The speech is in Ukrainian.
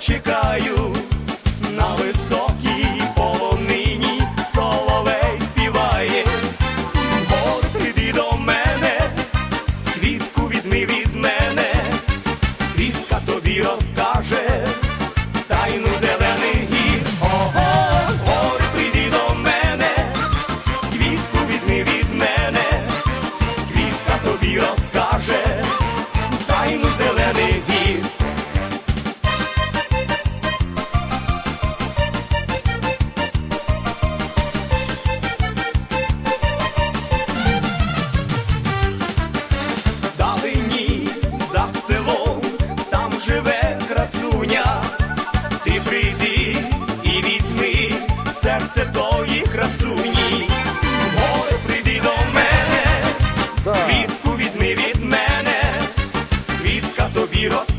чекаю на високій полонині соловей співає. Гор, прийди до мене, квітку візьми від. серце тої красуні, гору прийди до мене, квітку візьми від мене, квітка тобі розповідає.